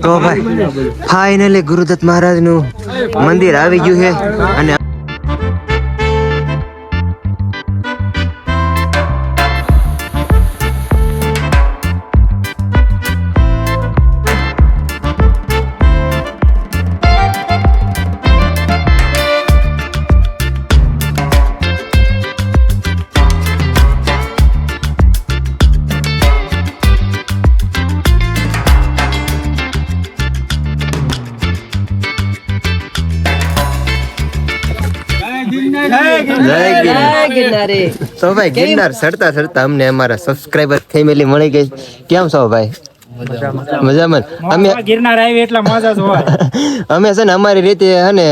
તો ભાઈ ફાઇનલી ગુરુદત્ત મહારાજનું મંદિર આવી ગયું છે અને તો ભાઈ ગિરનાર ચડતા ચડતા અમને અમારા સબસ્ક્રાઈબર ફેમિલી મળી ગઈ. કેમ છો ભાઈ? મજામાં. અમે ગિરનાર આવી એટલા મજા જ હોય. અમે છે ને અમારી રીતે અને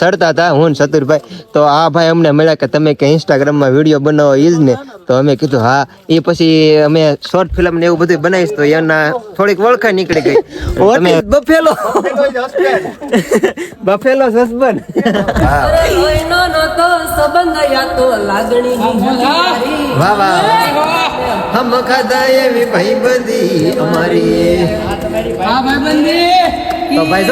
સડતા હતા હું ને ચતુરભાઈ તો આ ભાઈ અમને મળ્યા કે તમે કે ઇન્સ્ટાગ્રામમાં વીડિયો બનાવો ઈ જ ને. તો અમે કીધું હા એ પછી અમે શોર્ટ ફિલ્મ ને એવું બધું બનાવીશ. તો એના થોડીક ઓળખાણ નીકળી ગઈ. તમે બફેલો. બફેલો સસબન સંબંધ યા તો હથિયારી. વાહ વાહ. હમ ખાધા એવી ભાઈબંધી અમારી. તો ભાઈ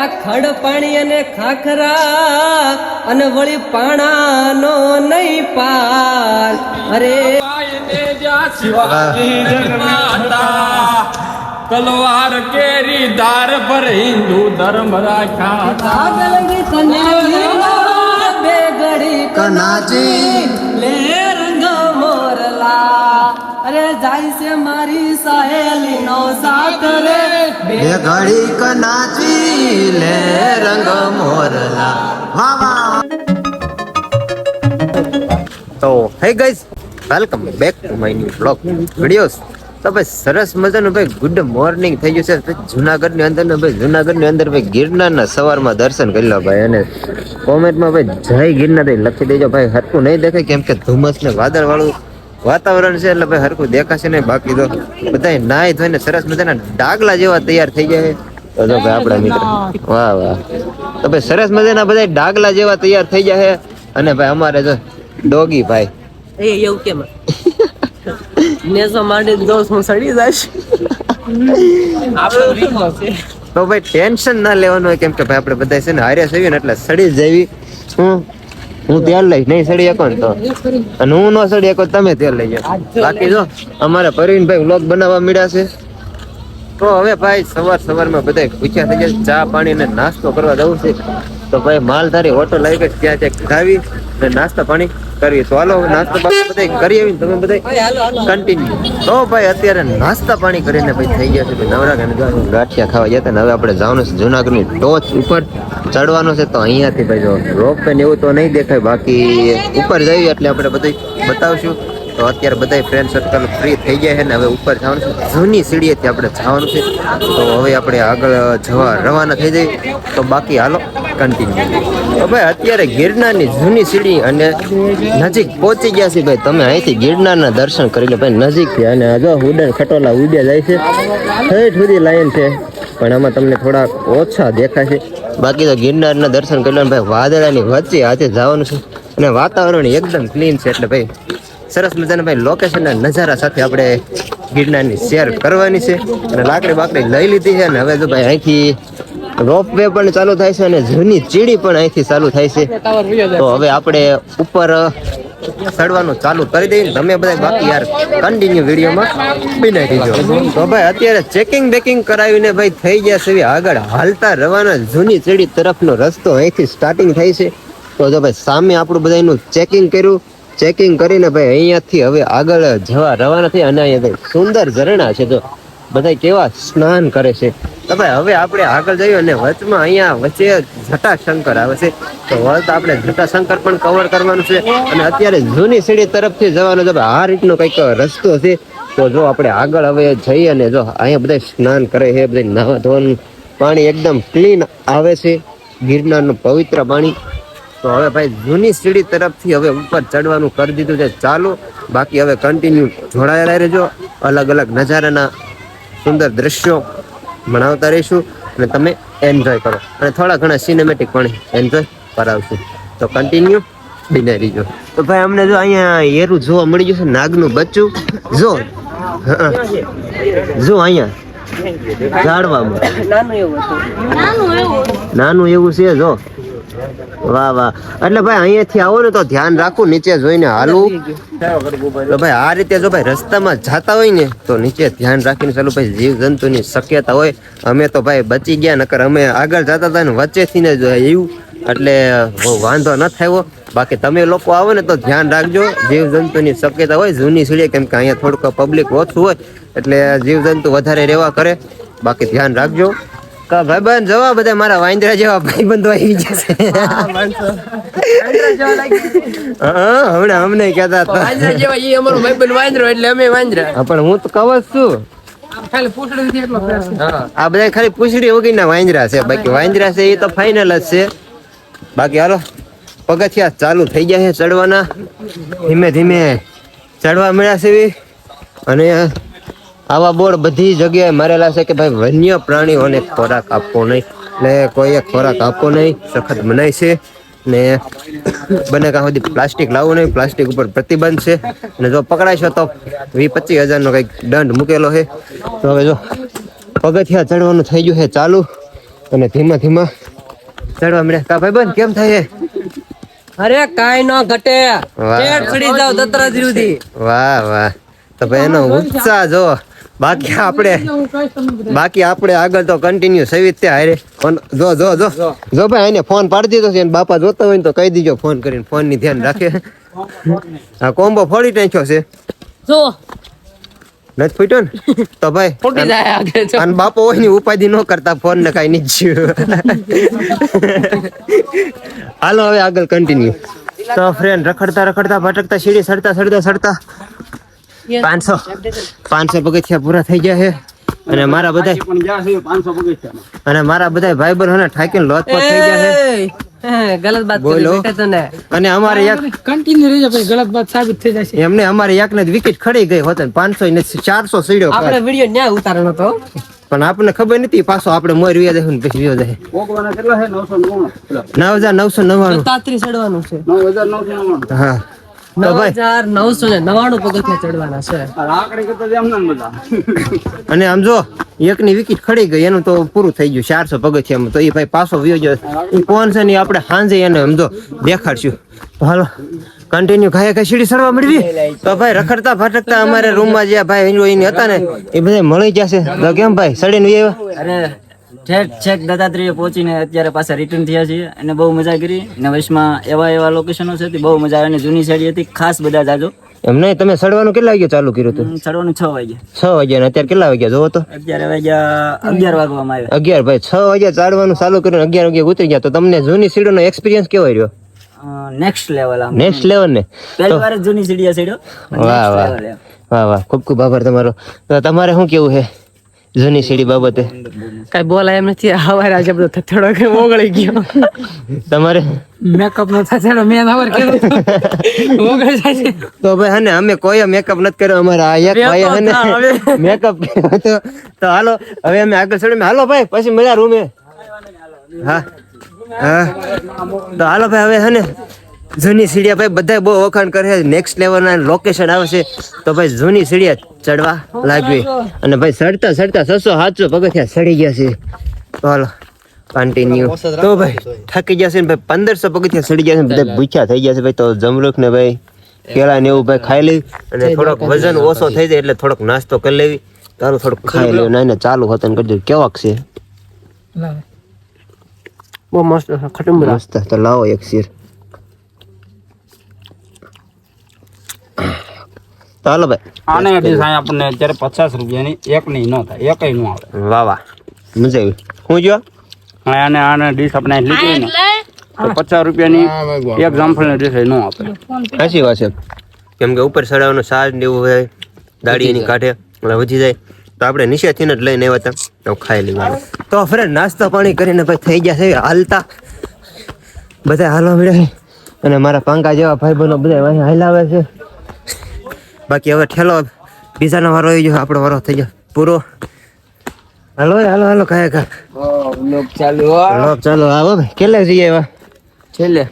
આ ખડ પાણી અને ખાખરા અને વળી પાણાનો નહીં પાર. અરે. તલવાર કેરી દાર પર હિન્દુ ધર્મ રાખ્યા લે રંગ મોરલા. અરે જાય છે મારી સહેલી નો સાથ રે. બે ઘડી કનાચી લે રંગ મોરલા. વાહ વાહ તો hey guys welcome back to my new blog videos તો ભાઈ સરસ મજાનું ભાઈ ગુડ મોર્નિંગ થઈ ગયું છે. જુનાગઢની અંદર ને ભાઈ, જુનાગઢની અંદર ભાઈ ગિરનારના સવારમાં દર્શન કરી લો ભાઈ અને કોમેન્ટમાં ભાઈ જય ગિરનાર લખી દેજો ભાઈ હરકું નહીં દેખાય કેમ કે ધુમ્મસ ને વાદળ વાળું વાતાવરણ છે એટલે ભાઈ હરકું દેખાશે નહીં બાકી તો બધા નાહી ધોઈને સરસ મજાના ડાગલા જેવા તૈયાર થઈ જાય તો જો ભાઈ આપણા મિત્ર વાહ વાહ. તો ભાઈ સરસ મજાના બધા ડાગલા જેવા તૈયાર થઈ જાય અને ભાઈ અમારે જો ડોગી ભાઈ. એવું કેમ? નેસો માંડી દોસ હું સડી જઈશ. તો ભાઈ ટેન્શન ના લેવાનું હોય કેમ કે ભાઈ આપણે બધા છે ને હારે સવી ને એટલે સડી જવી હું? હું તેલ લઈશ નહીં સડી શકો ને તો. અને હું ન સડી શકો તમે તેલ લઈ જાઓ. બાકી જો અમારે પરવીનભાઈ વ્લોગ બનાવવા મળ્યા છે. તો હવે ભાઈ સવાર સવારમાં બધા પૂછ્યા થઈ ગયા ચા પાણી ને નાસ્તો કરવા જવું છે. તો ભાઈ માલધારી હોટલ આવી ગઈ ત્યાં ત્યાં ખાવી ને નાસ્તા પાણી. કરવી તો હાલો નાસ્તો બાસ્તો બધા કરી આવીને તમે બધા કન્ટિન્યુ તો ભાઈ અત્યારે નાસ્તા પાણી કરીને ભાઈ થઈ ગયા છે. ભાઈ નવરા અને ગાંઠિયા ખાવા ગયા હતા ને હવે આપણે જવાનું છે જુનાગઢની ટોચ ઉપર ચડવાનું છે. તો અહીંયાથી ભાઈ જો રોપ ને એવું તો નહીં દેખાય. બાકી ઉપર જઈએ એટલે આપણે બધું બતાવશું. તો અત્યારે બધા ફ્રેન્ડ સર્કલ ફ્રી થઈ ગયા છે ને હવે ઉપર જવાનું છે. જૂની સીડીએથી આપણે જવાનું છે. તો હવે આપણે આગળ જવા રવાના થઈ જઈએ. તો બાકી હાલો કન્ટિન્યુ તો ભાઈ, અત્યારે ગિરનારની જૂની સીડી અને નજીક પહોંચી ગયા છે ભાઈ. તમે અહીંથી ગિરનારના દર્શન કરી લો ભાઈ. નજીકથી અને હજુ ઉડન ખટોલા ઉડ્યા જાય છે. ઠેઠ સુધી લાઈન છે. પણ આમાં તમને થોડા ઓછા દેખાશે બાકી તો ગિરનારના દર્શન કરી લો ભાઈ. વાદળાની વચ્ચે આજે જવાનું છે. અને વાતાવરણ એકદમ ક્લીન છે એટલે ભાઈ. સરસ મજાના ભાઈ લોકેશનના નજારા સાથે આપણે ગિરનારની શેર કરવાની છે અને લાકડી બાકડી લઈ લીધી છે અને હવે જો ભાઈ અહીંથી રોપ વે પણ ચાલુ થાય છે અને જૂની ચીડી પણ અહીંથી ચાલુ થાય છે. તો હવે આપણે ઉપર ચડવાનું ચાલુ કરી દઈએ તમે બધા બાકી યાર કન્ટિન્યુ વિડીયોમાં બનાવી દીજો તો ભાઈ અત્યારે ચેકિંગ બેકિંગ કરાવીને ભાઈ થઈ ગયા છે. આગળ હાલતા રવાના જૂની ચીડી તરફનો રસ્તો અહીંથી સ્ટાર્ટિંગ થાય છે. તો જો ભાઈ સામે આપણું બધાનું ચેકિંગ કર્યું. ચેકિંગ કરીને ભાઈ, અહીંયાથી હવે આગળ જવા રવાના થયા અને અહીંયા સુંદર ઝરણા છે તો બધા કેવા સ્નાન કરે છે. તો ભાઈ, હવે આપણે આગળ જઈએ અને વચમાં અહીંયા વચ્ચે જટાશંકર આવે છે. તો વળત આપણે જટાશંકર પણ કવર કરવાનું છે અને અત્યારે જૂની સીડી તરફથી જવાનો છે. આ રીતનો કંઈક રસ્તો છે. તો જો આપણે આગળ હવે જઈએ અને જો અહીંયા બધા સ્નાન કરે છે બધા નાવા ધોવાનું પાણી એકદમ ક્લીન આવે છે. ગિરનારનું પવિત્ર પાણી. તો હવે ભાઈ જૂની સીડી તરફથી હવે ઉપર ચડવાનું કરી દીધું છે ચાલુ. બાકી હવે કન્ટિન્યુ જોડાયેલા રહેજો. અલગ અલગ નજારાના સુંદર દ્રશ્યો ભણાવતા રહીશું અને તમે એન્જોય કરો. અને થોડા ઘણા સિનેમેટિક પણ એન્જોય કરાવશું. તો કન્ટિન્યુ બિના રહીજો. તો ભાઈ અમને જો અહીંયા એરું જોવા મળી ગયું છે નાગનું બચ્ચું. જો. હા જો અહીંયા. ઝાડવામાં એવું નાનું એવું છે જો. વાહ વાહ. એટલે ભાઈ, અહીંયાથી આવો ને તો ધ્યાન રાખવું નીચે જોઈને હાલવું ભાઈ, આ રીતે જો ભાઈ રસ્તામાં જતા હોય ને, તો નીચે ધ્યાન રાખીને ચાલુ ભાઈ જીવ જંતુની શક્યતા હોય. અમે તો ભાઈ બચી ગયા, નકર અમે આગળ જતા હતા ને વચ્ચેથી ને આવ્યું. એટલે વાંધો ન થયો બાકી તમે લોકો આવો ને તો ધ્યાન રાખજો. જીવજંતુની શક્યતા હોય, જૂની સીડીએ કેમ કે અહીંયા થોડુંક પબ્લિક ઓછું હોય, એટલે જીવજંતુ વધારે રહેવા કરે. બાકી ધ્યાન રાખજો. કા ભાઈબંધ જવા બધા મારા વાંદરા જેવા ભાઈબંધો આવી જશે હા હમણાં અમને કહેતા હતા. વાંદરા જેવા ઈ અમારો ભાઈબંધ વાંદરો એટલે અમે વાંદરા. પણ હું તો કવ જ છું. આ બધા ખાલી પૂછડી વગરના વાંદરા છે. બાકી વાંદરા છે એ તો ફાઇનલ જ છે. બાકી હાલો પગથિયા ચાલુ થઈ ગયા છે ચડવાના. ધીમે ધીમે ચડવા મળ્યા છે. અને આવા બોર્ડ બધી જગ્યાએ મારેલા છે કે ભાઈ વન્ય પ્રાણીઓને ખોરાક આપવો નહીં. એટલે કોઈએ ખોરાક આપવો નહીં સખત મનાય છે. ને બને કાં સુધી પ્લાસ્ટિક લાવવું નહીં પ્લાસ્ટિક ઉપર પ્રતિબંધ છે. અને જો પકડાશો તો વીસ પચીસ હજારનો કંઈક દંડ મૂકેલો છે. તો હવે જો પગથિયા ચડવાનું થઈ ગયું છે ચાલુ. અને ધીમા ધીમા ચડવા મળ્યા. કા ભાઈ બંધ કેમ થાય અરે કાઈ ન ઘટે. ચડી જાવ દત્તરાજી સુધી. વાહ વાહ. તો ભાઈ એનો ઉત્સાહ જો. બાકી આપણે બાકી આપણે આગળ તો કન્ટિન્યુ સવિત તે હારે. જો જો જો. જો. ભાઈ એને ફોન પાડી દીધો છે બાપા જોતા હોય ને તો કહી દીજો ફોન કરીને. ફોનની ધ્યાન રાખે. આ કોમ્બો ફોડી નાખ્યો છે. જો. નથી ફૂટ્યો ને? તો ભાઈ ફૂટી જાય. અને બાપો હોયની ઉપાધિ ન કરતા ફોન ને કઈ નહીં હાલો હવે આગળ કન્ટિન્યુ તો ફ્રેન્ડ રખડતા રખડતા ભટકતા સીડી સડતા સડતા સડતા. પાંચસો પાંચસો પગથિયા પૂરા થઈ ગયા છે. અને મારા બધા અને મારા બધા ભાઈ બહેનો ઠાકીને લોથપોથ થઈ ગયા છે. ગલત બાત બોલો. અને અમારે એક કન્ટિન્યુ રહેજો ભાઈ ગલત બાત સાબિત થઈ જશે. એમને અમારી એક ને વિકેટ ખડી ગઈ હોત પાંચસો ને ચારસો સીડ્યો આપણે વિડિયો ન્યા ઉતારેલો હતો પણ આપણને ખબર નથી પાછો આપણે મોર વ્યા જાય પછી વ્યો જાય નવ હજાર નવસો નવ્વાણું. છે. હા નવ હજાર નવસો ને નવાણું છે અને આમ જો એકની વિકેટ ખડી ગઈ એનું તો પૂરું થઈ ગયું ચારસો પગથિયામાં. તો એ ભાઈ પાછો વ્યો ગયો. એ કોણ છે ને આપણે સાંજે એને આમ જો દેખાડશું. તો હાલો કન્ટિન્યુ ખાયા ખાઈ સીડી સરવા મળવી તો ભાઈ રખડતા ફટકતા અમારે રૂમમાં જે ભાઈ હિરોઈન હતા ને એ બધા મળી જશે. તો કેમ ભાઈ સડીને આવ્યા? અરે ઠેઠ છેક દત્તાત્રેય પહોંચીને અત્યારે પાછા રિટર્ન થયા છીએ અને બહુ મજા કરી. અને વૈશમાં એવા એવા લોકેશનો છે બહુ મજા આવે. અને જૂની સાડી હતી ખાસ બધા જાજો. એમ નહીં? તમે સડવાનું કેટલા વાગ્યા ચાલુ કર્યું હતું? ચડવાનું છ વાગ્યા. છ વાગ્યા અત્યારે કેટલા વાગ્યા? જોવો તો. અત્યારે વાગ્યા અગિયાર વાગવામાં આવ્યા. અગિયાર ભાઈ છ વાગ્યા ચાલવાનું ચાલુ કર્યું અગિયાર વાગ્યા ઉતરી ગયા. તો તમને જૂની સીડીનો એક્સપિરિયન્સ કેવો રહ્યો? નેક્સ્ટ લેવલ આમ. નેક્સ્ટ લેવલ ને? પહેલી વાર જૂની સીડીયા. સીડો વાહ. વાહ વાહ વાહ. ખૂબ ખૂબ આભાર તમારો. તો તમારે શું કેવું છે? જૂની સીડી બાબતે? કઈ બોલાય એમ નથી. હવારે આજે બધો થથેડો કે ઓગળી ગયો. તમારે? મેકઅપ નો થથેડો મેં હવાર કર્યો ઓગળી જાય તો ભાઈ હને અમે કોઈ મેકઅપ નથી કર્યો. અમારા આ એક ભાઈ હને મેકઅપ તો તો હાલો હવે અમે આગળ ચડી હાલો ભાઈ પછી મજા રૂમે. હા હા. તો હાલો ભાઈ હવે હને જૂની સીડિયા ભાઈ બધા બહુ વખાણ કરે છે. નેક્સ્ટ લેવલના લોકેશન આવશે તો ભાઈ જૂની સીડિયા ચડવા લાગવી. અને ભાઈ ચડતા ચડતા સસો સાતસો પગથિયા ચડી ગયા છે. તો હાલો કન્ટિન્યુ તો ભાઈ થાકી ગયા છે ને ભાઈ પંદરસો પગથિયા ચડી ગયા છે બધા ભૂખ્યા થઈ ગયા છે ભાઈ. તો જમરૂખ ને ભાઈ કેળા ને એવું ભાઈ ખાઈ લેવી અને થોડોક વજન ઓછો થઈ જાય એટલે થોડોક નાસ્તો કરી લેવી. તારું થોડુંક ખાઈ લેવું ના ચાલુ હોતન કરજો કેવાક છે. બહુ મસ્ત ખટુંબરા. મસ્ત. તો લાવો એક શીર. તો હાલો ભાઈ. આને ડીશ અહીં આપણને અત્યારે પચાસ રૂપિયાની એક નહીં ન થાય એકય ન આવે. વાહ વાહ. મજા આવી. હું જો આને આને ડીશ આપણે લીધી ને. તો પચાસ રૂપિયાની એક જામફળની ડીશ ન આપે. સાચી વાત છે. કેમ કે ઉપર ચડાવવાનું સાજ ને એવું હોય દાડી એની કાઢે એટલે વધી જાય. તો આપણે નીચેથી જ લઈને આવ્યા હતા. તો ખાઈ લેવાનું તો ફ્રેન્ડ નાસ્તો પાણી કરીને ભાઈ થઈ ગયા છે. હાલતા. બધા હાલવા મળ્યા અને મારા પાંકા જેવા ભાઈ બહેનો બધા હાલાવે છે. બાકી હવે ઠેલો બીજાનો વારો આવી ગયો આપણો વારો થઈ ગયો. પૂરો. હાલો હાલો હાલો કાય કા ચાલુ લોક ચાલો આવો કેટલે જઈએ એવા? છેલ્લે.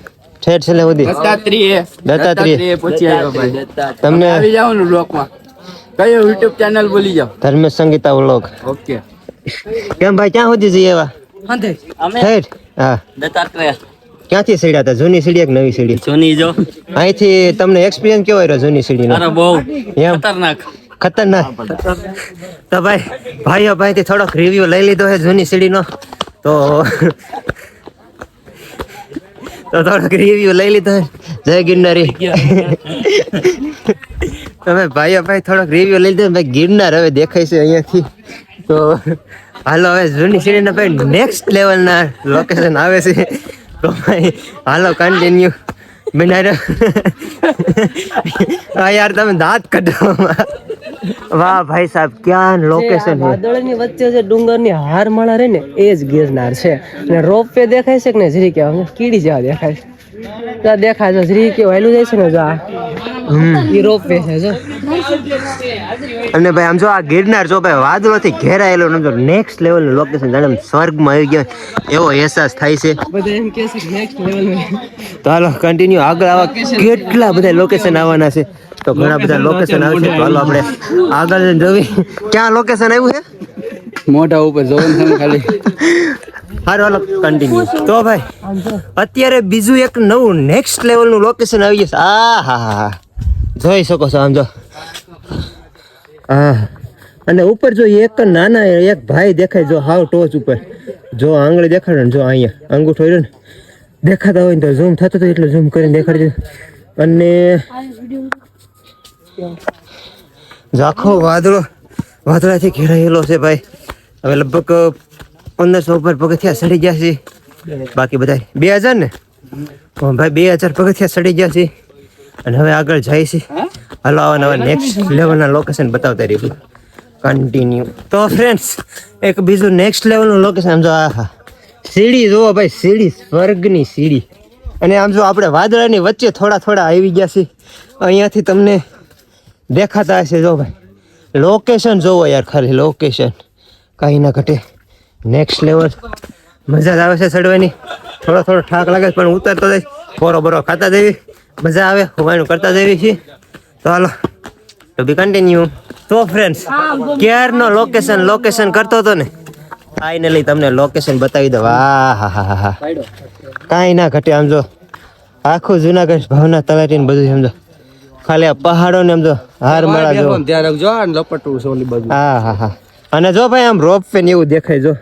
છેઠ છેલ્લે સુધી. દત્તાત્રેય. દત્તાત્રેય. પછી આવ્યો ભાઈ. તમને આવી જાવ ને બ્લોકમાં. કયો યુટ્યુબ ચેનલ બોલી જાવ ધર્મેશ સંગીતા વ્લોગ. ઓકે. કેમ ભાઈ ક્યાં સુધી જઈએ એવા? અમે હેઠ હા. દત્તાત્રેય. ક્યાંથી સીડ્યા હતા? જૂની સીડી એક નવી સીડી? જૂની જો. અહીંથી તમને એક્સપિરિયન્સ કેવો રહ્યો જૂની સીડીનો? અરે બહુ. ખતરનાક. ખતરનાક? તો ભાઈ ભાઈઓ ભાઈથી થોડોક રિવ્યુ લઈ લીધો છે જૂની સીડીનો. તો તો થોડોક રિવ્યુ લઈ લીધો જય ગિરનારી. તમે ભાઈઓ ભાઈ થોડોક રિવ્યુ લઈ લીધો ભાઈ ગિરનાર હવે દેખાય છે અહીંયાથી. તો હાલો હવે જૂની સીડીના ભાઈ નેક્સ્ટ લેવલના લોકેશન આવે છે. તો હાલો કન્ટિન્યુ બિનાર. હા યાર તમે દાંત કાઢો વાહ ભાઈ સાહેબ ક્યાં લોકેશન વાદળની વચ્ચે જે ડુંગરની હારમાળા રહે ને એ જ ગિરનાર છે. અને રોપ પે દેખાય છે કે ને જરી કે કીડી જેવા દેખાય છે. તો દેખાય છે જરી કે વહેલું જાય છે ને જો. છે જો. અને ભાઈ આમ જો આ ગિરનાર જો ભાઈ વાદળોથી ઘેરાયેલો નજો નેક્સ્ટ લેવલનું લોકેશન જાણે સ્વર્ગમાં આવી ગયો. એવો અહેસાસ થાય છે. બધા એમ કહે છે નેક્સ્ટ લેવલ તો હાલો કન્ટિન્યુ આગળ આવા કેટલા બધા લોકેશન આવવાના છે. તો ઘણા બધા લોકેશન આવશે તો હાલો આપણે આગળ જોવી. ક્યાં લોકેશન આવ્યું છે? મોઢા ઉપર જોવાનું છે ખાલી. હારો હાલો કન્ટિન્યુ તો ભાઈ અત્યારે બીજું એક નવું નેક્સ્ટ લેવલનું લોકેશન આવી જશે આ હા હા હા જોઈ શકો છો આમ જો. હા. અને ઉપર જો એક નાના એક ભાઈ દેખાય જો હાવ ટોચ ઉપર. જો આંગળી દેખાડે ને જો અહીંયા અંગૂઠો રહ્યો ને, દેખાતા હોય ને તો ઝૂમ થતો તો એટલે ઝૂમ કરીને દેખાડજો. અને આખો વાદળો, વાદળાથી ઘેરાયેલો છે ભાઈ. હવે લગભગ પંદરસો ઉપર પગથિયા સડી ગયા છે. બાકી બધા બે હજાર ને? ભાઈ બે હજાર પગથિયા સડી ગયા છે. અને હવે આગળ જાય છે. હાલો આવા નવા નેક્સ્ટ લેવલના લોકેશન બતાવતા રહીશું કન્ટિન્યુ તો ફ્રેન્ડ્સ એક બીજું નેક્સ્ટ લેવલનું લોકેશન જો આ સીડી જુઓ ભાઈ સીડી સ્વર્ગની સીડી. અને આમ જો આપણે વાદળાની વચ્ચે થોડા થોડા આવી ગયા છે અહીંયાથી તમને દેખાતા હશે જો ભાઈ. લોકેશન જોવો યાર ખાલી લોકેશન કાંઈ ના ઘટે. નેક્સ્ટ લેવલ મજા જ આવે છે ચડવાની. થોડો થોડો ઠાક લાગે પણ ઉતરતો જાય. બોરો બોરો ખાતા જવી મજા આવે હોવાનું કરતા જવી છીએ. તો હાલો ટુ બી કન્ટિન્યુ તો ફ્રેન્ડ્સ ક્યારનો લોકેશન લોકેશન કરતો હતો ને? ફાઇનલી તમને લોકેશન બતાવી દઉં. આ હા હા હા હા. કાંઈ ના ઘટે આમ જો. આખું જુનાગઢ ભાવના તલાટીને બધું સમજો ખાલી આ પહાડો ને સમજો હાર મળા જો. ધ્યાન રાખજો અને લપટવું છે ઓલી બાજુ. હા હા હા. અને જો ભાઈ આમ રોપ પે ને એવું દેખાય જો.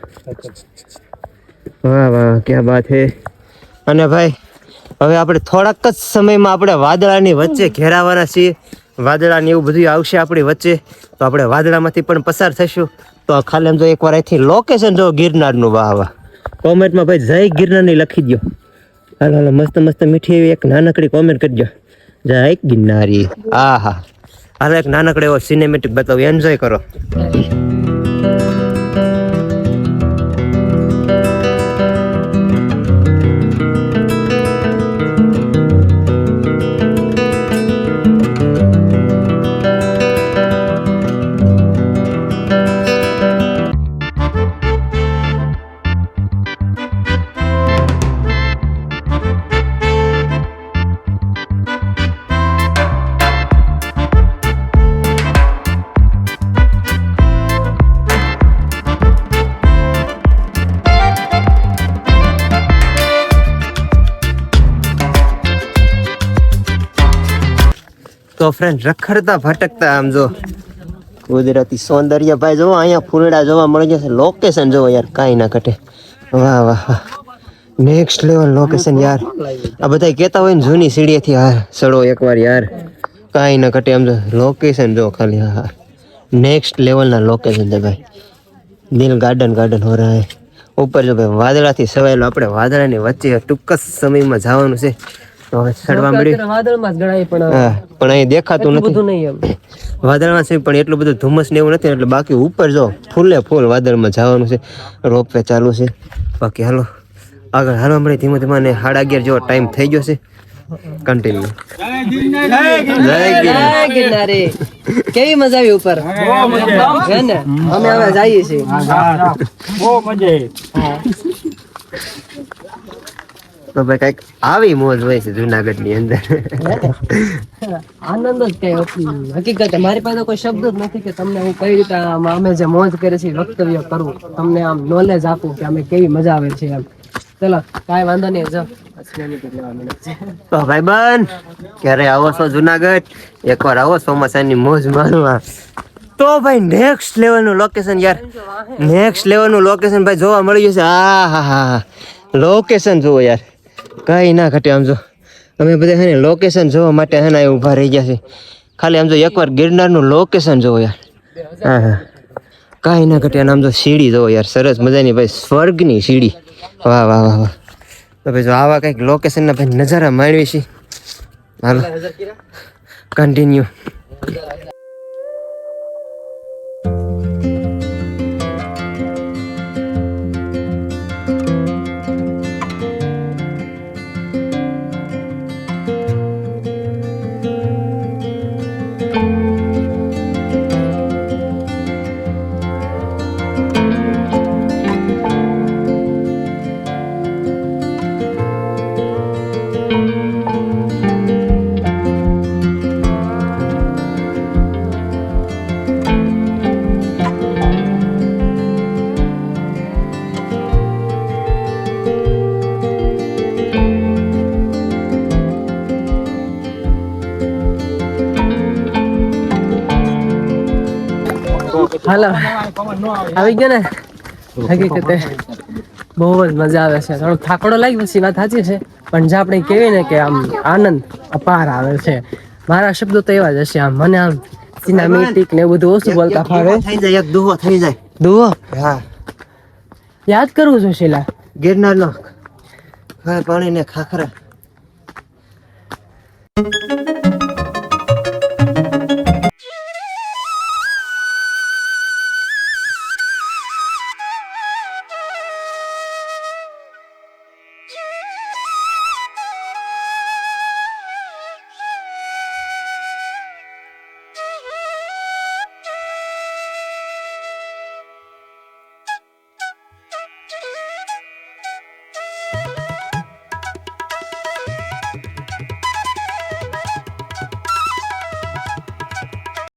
વાહ વાહ ક્યાં બાત હે. અને ભાઈ હવે આપણે થોડાક જ સમયમાં આપણે વાદળાની વચ્ચે ઘેરાવાના છીએ. વાદળા ને એવું બધું આવશે આપણી વચ્ચે. તો આપણે વાદળામાંથી પણ પસાર થઈશું. તો ખાલી એમ જો એકવાર અહીંથી લોકેશન જો ગિરનારનું વાહ વાહ કોમેન્ટમાં ભાઈ જય ગિરનારની લખી દો હાલો હાલો, મસ્ત મસ્ત મીઠી એવી એક નાનકડી કોમેન્ટ કરજો જય ગિરનારી. આ હા હાલો, એક નાનકડો એવો સિનેમેટિક બતાવું. એન્જોય કરો. તો ફ્રેન્ડ રખડતા ભટકતા આમ જો. કુદરતી સૌંદર્ય ભાઈ જોવો અહીંયા ફૂલડા જોવા મળી જશે લોકેશન જોવો યાર, કાંઈ ના ઘટે. વાહ વાહ વાહ. નેક્સ્ટ લેવલ લોકેશન યાર. આ બધા કહેતા હોય ને જૂની સીડીએથી, હા, સડો એકવાર યાર. કાંઈ ના ઘટે આમ જો. લોકેશન જો ખાલી, હા નેક્સ્ટ લેવલના લોકેશન છે ભાઈ. દિલ ગાર્ડન ગાર્ડન હો રહા હે. ઉપર જો ભાઈ વાદળાથી સવાયેલો આપણે વાદળાની વચ્ચે ટૂંક જ સમયમાં જવાનું છે. તો મળ્યું વાદળમાં જ ગણાય પણ હા પણ અહીં દેખાતું બધું નથી. નહીં એમ. વાદળમાં છે પણ એટલું બધું ધુમ્મસ ને એવું નથી એટલે બાકી ઉપર જો ફૂલે ફૂલ વાદળમાં જવાનું છે. રોપવે ચાલુ છે. બાકી હાલો આગળ હાલવા મળે ધીમે ધીમે અને સાડા અગિયાર જેવો ટાઈમ થઈ ગયો છે. કન્ટિન્યુ કેવી મજા આવી ઉપર? અમે હવે જઈએ છીએ. મજા તો ભાઈ કંઈક આવી મોજ હોય છે જુનાગઢની અંદર. આનંદ જ કઈ હકીકત. મારી પાસે કોઈ શબ્દ જ નથી કે તમને હું કઈ રીતે અમે જે મોજ કરે છે વક્તવ્ય કરું. તમને આમ નોલેજ આપું કે અમે કેવી મજા આવે છે એમ. ચલો કાંઈ વાંધો નહીં જો તો છે ભાઈ બંધ ક્યારે આવો છો જુનાગઢ? એકવાર આવો ચોમાસાની મોજ માણવા. તો ભાઈ નેક્સ્ટ લેવલનું લોકેશન યાર. નેક્સ્ટ લેવલનું લોકેશન ભાઈ જોવા મળી ગયું છે આ હા હા લોકેશન જુઓ યાર. કઈ ના ઘટે આમ જો. અમે બધા હે ને લોકેશન જોવા માટે હે ને ઊભા રહી ગયા છે. ખાલી આમ જો એકવાર ગિરનારનું લોકેશન જોવો યાર. હા હા. કાંઈ ના ઘટે આમ જો સીડી જોવો યાર. સરસ મજાની ભાઈ સ્વર્ગની સીડી. વાહ વાહ વાહ વાહ. તો ભાઈ જો આવા કંઈક લોકેશનના ભાઈ નજારા માણવી છે. હાલો. કન્ટિન્યુ હાલો. આવી ગયો ને? હકીકતે બહુ જ મજા આવે છે. થોડો થાકડો લાગી પછી વાત સાચી છે. પણ જે આપણે કેવી ને કે આમ આનંદ અપાર આવે છે. મારા શબ્દો તો એવા જ હશે આમ. મને આમ સિનેમેટિક ને એવું બધું ઓછું બોલતા ફાવે. થઈ જાય એક દુહો થઈ જાય. દુહો? હા. યાદ કરવું છે શીલા? ગિરનારનો નો પાણી ને ખાખરા.